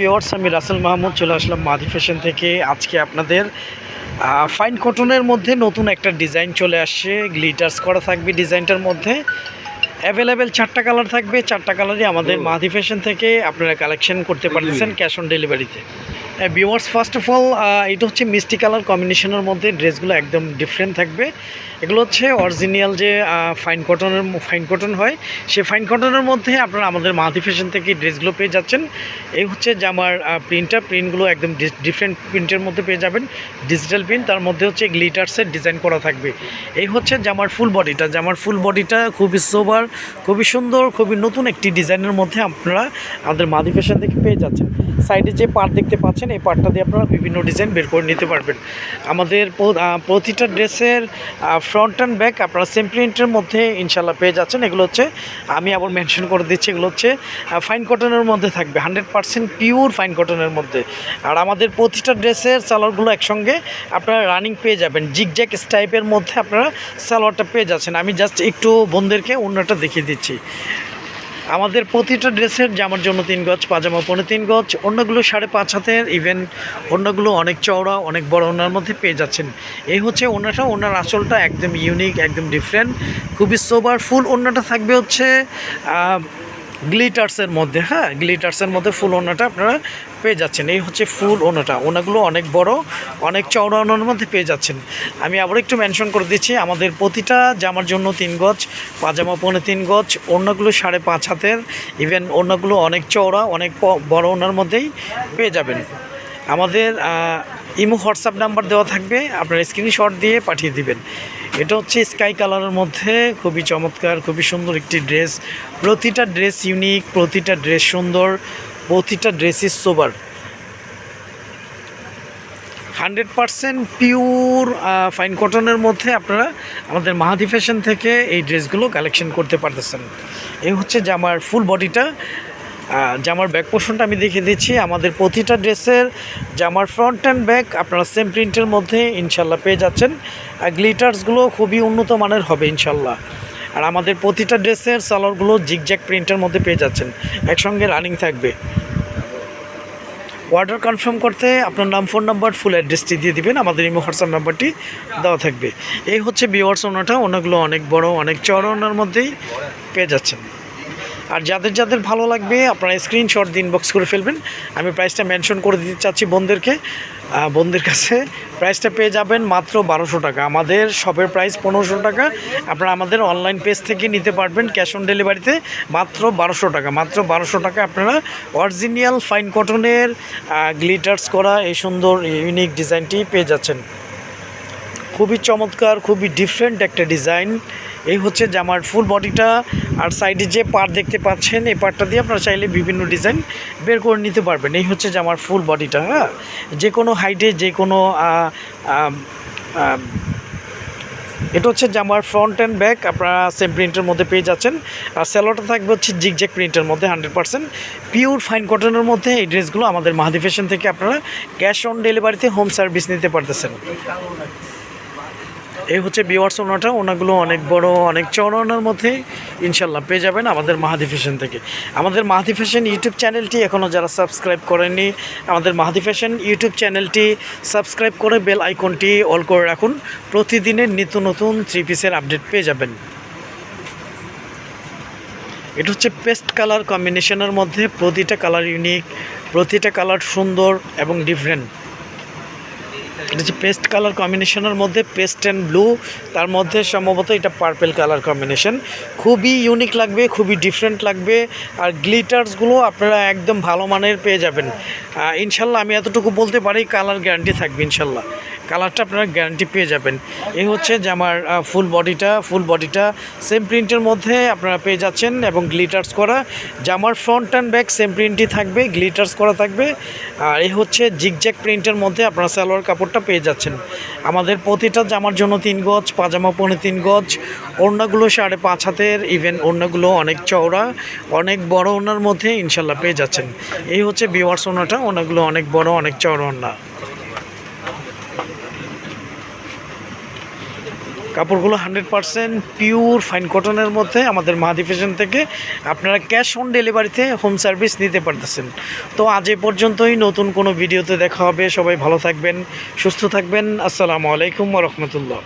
Viewers আমি রাসেল মাহমুদ চলে আসলাম মাদি ফ্যাশন থেকে। আজকে আপনাদের ফাইন কটনের মধ্যে নতুন একটা ডিজাইন চলে আসছে। গ্লিটার্স করা থাকবে ডিজাইনটার মধ্যে। অ্যাভেলেবেল চারটা কালার থাকবে। চারটা কালারই আমাদের মাদি ফ্যাশন থেকে আপনারা কালেকশন করতে পারতেছেন ক্যাশ অন ডেলিভারিতে ভিওয়ার্স ফার্স্ট অফ অল এটা হচ্ছে মিষ্টি কালার কম্বিনেশনের মধ্যে ড্রেসগুলো একদম ডিফারেন্ট থাকবে। এগুলো হচ্ছে অরিজিনাল যে ফাইন কটনের ফাইন কটন হয়, সেই ফাইন কটনের মধ্যে আপনারা আমাদের মাহাতি ফ্যাশন থেকে ড্রেসগুলো পেয়ে যাচ্ছেন। এই হচ্ছে জামার প্রিন্টটা প্রিন্টগুলো একদম ডিফারেন্ট প্রিন্টের মধ্যে পেয়ে যাবেন। ডিজিটাল প্রিন্ট তার মধ্যে হচ্ছে গ্লিটার্সের ডিজাইন করা থাকবে। এই হচ্ছে জামার ফুল বডিটা জামার ফুল বডিটা খুবই সোবার খুবই সুন্দর, খুবই নতুন একটি ডিজাইনের মধ্যে আপনারা আমাদের মাদি ফ্যাশন থেকে পেয়ে যাচ্ছেন। সাইডে যে পার্ট দেখতে পাচ্ছেন, এই পার্টটা দিয়ে আপনারা বিভিন্ন ডিজাইন বের করে নিতে পারবেন। আমাদের প্রতিটা ড্রেসের ফ্রন্ট অ্যান্ড ব্যাক আপনারা সেম প্রিন্টের মধ্যে ইনশাল্লাহ পেয়ে যাচ্ছেন। এগুলো হচ্ছে, আমি আবার মেনশন করে দিচ্ছি, এগুলো হচ্ছে ফাইন কটনের মধ্যে থাকবে হান্ড্রেড পার্সেন্ট পিওর ফাইন কটনের মধ্যে। আর আমাদের প্রতিটা ড্রেসের সালোয়ারগুলো একসঙ্গে আপনারা রানিং পেয়ে যাবেন। জিগ জিগজ্যাক টাইপের মধ্যে আপনারা সালোয়ারটা পেয়ে যাচ্ছেন। আমি জাস্ট একটু বোনদেরকে অন্যটা দেখিয়ে দিচ্ছি। আমাদের প্রতিটা ড্রেসের জামার জন্য তিন গজ, পাজামা পনেরো তিন গজ, অন্যগুলো সাড়ে পাঁচ হাতের ইভেন অন্যগুলো অনেক চওড়া, অনেক বড় ওনার মধ্যে পেয়ে যাচ্ছেন। এই হচ্ছে ওনাটা, ওনার আসলটা একদম ইউনিক একদম ডিফারেন্ট খুবই সোবার ফুল ওনাটা থাকবে হচ্ছে গ্লিটার্সের মধ্যে হ্যাঁ? গ্লিটার্সের মধ্যে ফুল ওনাটা আপনারা পেয়ে যাচ্ছেন। এই হচ্ছে ফুল ওনাটা। ওনাগুলো অনেক বড়, অনেক চওড়া ওনার মধ্যে পেয়ে যাচ্ছেন। আমি আবার একটু মেনশন করে দিচ্ছি, আমাদের প্রতিটা জামার জন্য তিন গজ, পাজামা পৌনে তিন গজ ওড়নাগুলো সাড়ে পাঁচ হাতের। ইভেন ওড়নাগুলো অনেক চওড়া, অনেক বড় ওনার মধ্যেই পেয়ে যাবেন। আমাদের ইমো হোয়াটসঅ্যাপ নাম্বার দেওয়া থাকবে, আপনার স্ক্রিনশট দিয়ে পাঠিয়ে দিবেন। এটা হচ্ছে স্কাই কালারের মধ্যে খুবই চমৎকার, খুবই সুন্দর একটি ড্রেস। প্রতিটা ড্রেস ইউনিক, প্রতিটা ড্রেস সুন্দর, প্রতিটা ড্রেসই sober. Hundred percent pure fine কটনের মধ্যে আপনারা আমাদের মাহাদি ফ্যাশন থেকে এই ড্রেসগুলো কালেকশন করতে পারতেছেন। এই হচ্ছে জামার ফুল বডিটা। জামার ব্যাক পোর্শনটা আমি দেখিয়ে দিচ্ছি। আমাদের প্রতিটা ড্রেসের জামার ফ্রন্ট অ্যান্ড ব্যাক আপনারা সেম প্রিন্টের মধ্যে ইনশাল্লাহ পেয়ে যাচ্ছেন। আর গ্লিটার্সগুলো খুবই উন্নত মানের হবে ইনশাল্লাহ। আর আমাদের প্রতিটা ড্রেসের সালোয়ারগুলো জিগজ্যাক প্রিন্টের মধ্যে পেয়ে যাচ্ছেন। একসঙ্গে রানিং থাকবে। অর্ডার কনফার্ম করতে আপনার নাম ফোন নাম্বার ফুল অ্যাড্রেসটি দিয়ে দিবেন। আমাদের ইমো হোয়াটসঅ্যাপ নাম্বারটি দেওয়া থাকবে। এই হচ্ছে বিওয়ার্স ওনাটা ওনাগুলো অনেক বড়, অনেক চড় মধ্যেই পেয়ে যাচ্ছেন। আর যাদের যাদের ভালো লাগবে আপনারা স্ক্রিনশট দিন বক্স করে ফেলবেন। আমি প্রাইসটা মেনশন করে দিতে চাচ্ছি বোনদেরকে আহ, বোনদের কাছে। প্রাইসটা পেয়ে যাবেন মাত্র বারোশো টাকা। আমাদের শপের প্রাইস পনেরোশো টাকা। আপনারা আমাদের অনলাইন পেজ থেকে নিতে পারবেন ক্যাশ অন ডেলিভারিতে মাত্র বারোশো টাকা। মাত্র বারোশো টাকা আপনারা অরিজিনাল ফাইন কটনের গ্লিটার্স করা এই সুন্দর ইউনিক ডিজাইনটি পেয়ে যাচ্ছেন। খুবই চমৎকার খুবই ডিফারেন্ট একটা ডিজাইন এই হচ্ছে জামার ফুল বডিটা আর সাইডে যে পার দেখতে পাচ্ছেন, এই পার্টটা দিয়ে আপনারা চাইলে বিভিন্ন ডিজাইন বের করে নিতে পারবেন। এই হচ্ছে জামার ফুল বডিটা হ্যাঁ? যে কোনো হাইটে যে কোনো এটা হচ্ছে জামার ফ্রন্ট অ্যান্ড ব্যাক আপনারা সেম প্রিন্টের মধ্যে পেয়ে যাচ্ছেন। আর স্যালোটা থাকবে হচ্ছে জিগজ্যাক প্রিন্টের মধ্যে হান্ড্রেড পার্সেন্ট পিওর ফাইন কটনের মধ্যে এই ড্রেসগুলো আমাদের মাহাদি ফ্যাশন থেকে আপনারা ক্যাশ অন ডেলিভারিতে হোম সার্ভিস নিতে পারতেছেন। এই হচ্ছে বিওয়ার্স ওনাটা। ওনাগুলো অনেক বড়, অনেক চড় ওনার মধ্যে ইনশাল্লাহ পেয়ে যাবেন আমাদের মাহাদি ফ্যাশন থেকে। আমাদের মাহাদি ফ্যাশন ইউটিউব চ্যানেলটি এখনও যারা সাবস্ক্রাইব করেননি, আমাদের মাহাদি ফ্যাশন ইউটিউব চ্যানেলটি সাবস্ক্রাইব করে বেল আইকনটি অল করে রাখুন। প্রতিদিনের নিত্য নতুন থ্রি পিসের আপডেট পেয়ে যাবেন। এটা হচ্ছে পেস্ট কালার কম্বিনেশনের মধ্যে প্রতিটা কালার ইউনিক, প্রতিটা কালার সুন্দর এবং ডিফারেন্ট। এটা হচ্ছে পেস্ট কালার কম্বিনেশনের মধ্যে পেস্ট অ্যান্ড ব্লু তার মধ্যে সম্ভবত এটা পার্পেল কালার কম্বিনেশন খুবই ইউনিক লাগবে, খুবই ডিফারেন্ট লাগবে, আর গ্লিটার্সগুলো আপনারা একদম ভালো মানের পেয়ে যাবেন। ইনশাল্লাহ আমি এতটুকু বলতে পারি কালার গ্যারান্টি থাকবে ইনশাল্লাহ। কালারটা আপনারা গ্যারান্টি পেয়ে যাবেন। এই হচ্ছে যে আমার ফুল বডিটা ফুল বডিটা সেম প্রিন্টের মধ্যে আপনারা পেয়ে যাচ্ছেন এবং গ্লিটার্স করা। জামার ফ্রন্ট অ্যান্ড ব্যাক সেম প্রিন্টই থাকবে গ্লিটার্স করা থাকবে। আর এই হচ্ছে জিগজ্যাক প্রিন্টের মধ্যে আপনারা সালোয়ার কাপড়টা পেয়ে যাচ্ছেন। আমাদের প্রতিটা জামার জন্য তিন গজ, পাজামা পৌনে তিন গজ, ওড়নাগুলো সাড়ে পাঁচ হাতের ইভেন ওড়নাগুলো অনেক চওড়া, অনেক বড় ওনার মধ্যে ইনশাল্লাহ পেয়ে যাচ্ছেন। এই হচ্ছে বিওয়ার্স ওড়নাটা, ওড়নাগুলো অনেক বড়, অনেক চওড়া ওড়না। কাপড়গুলো হান্ড্রেড পারসেন্ট পিওর ফাইন কটনের মধ্যে আমাদের মাহাদি ফ্যাশন থেকে আপনারা ক্যাশ অন ডেলিভারিতে হোম সার্ভিস নিতে পারতেছেন। তো আজ এ পর্যন্তই, নতুন কোনো ভিডিওতে দেখা হবে। সবাই ভালো থাকবেন, সুস্থ থাকবেন। আসসালামু আলাইকুম রহমতুল্লাহ।